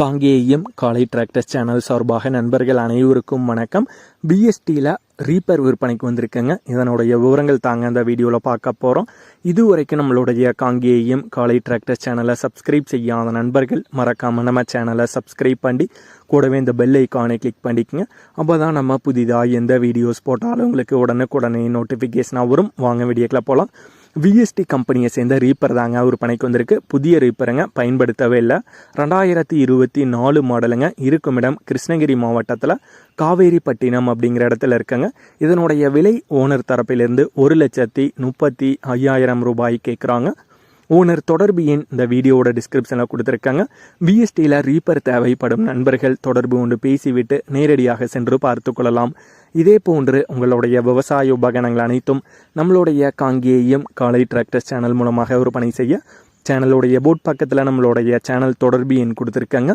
காங்கேயம் காலை tractors channel சார்பாக நண்பர்கள் அனைவருக்கும் வணக்கம். பிஎஸ்டியில் ரீப்பர் விற்பனைக்கு வந்திருக்குங்க. இதனுடைய விவரங்கள் தாங்க அந்த வீடியோவில் பார்க்க போகிறோம் இது வரைக்கும் நம்மளுடைய காங்கேயம் காலை டிராக்டர்ஸ் சேனலை சப்ஸ்கிரைப் செய்யாத நண்பர்கள் மறக்காமல் நம்ம சேனலை சப்ஸ்கிரைப் பண்ணி கூடவே இந்த பெல் ஐக்கானை கிளிக் பண்ணிக்கங்க. அப்போ தான் நம்ம புதிதாக எந்த வீடியோஸ் போட்டாலும் உங்களுக்கு உடனுக்குடனே நோட்டிஃபிகேஷனாக வரும். வாங்க வீடியோக்கில் போகலாம் விஎஸ்டி கம்பெனியை சேர்ந்த ரீப்பர் தாங்க ஒரு பணிக்கு வந்திருக்கு. புதிய ரீப்பருங்க பயன்படுத்தவே இல்லை. ரெண்டாயிரத்தி இருபத்தி நாலு மாடலுங்க இருக்கும் இடம் கிருஷ்ணகிரி மாவட்டத்தில் காவேரிப்பட்டினம் அப்படிங்கிற இடத்துல இருக்குங்க. இதனுடைய விலை ஓனர் தரப்பிலிருந்து ஒரு லட்சத்தி முப்பத்தி ஐயாயிரம் ரூபாய் கேட்குறாங்க ஓனர் தொடர்பு எண் இந்த வீடியோவோட டிஸ்கிரிப்ஷனில் கொடுத்துருக்காங்க. விஎஸ்டியில் ரீப்பர் தேவைப்படும் நண்பர்கள் தொடர்பு கொண்டு பேசிவிட்டு நேரடியாக சென்று பார்த்து கொள்ளலாம். இதே போன்று உங்களுடைய விவசாய உபகரணங்கள் அனைத்தும் நம்மளுடைய காங்கேயம் காலை டிராக்டர்ஸ் சேனல் மூலமாக விற்பனை செய்ய. சேனலுடைய போட் பக்கத்தில் நம்மளுடைய சேனல் தொடர்பு எண் கொடுத்துருக்காங்க.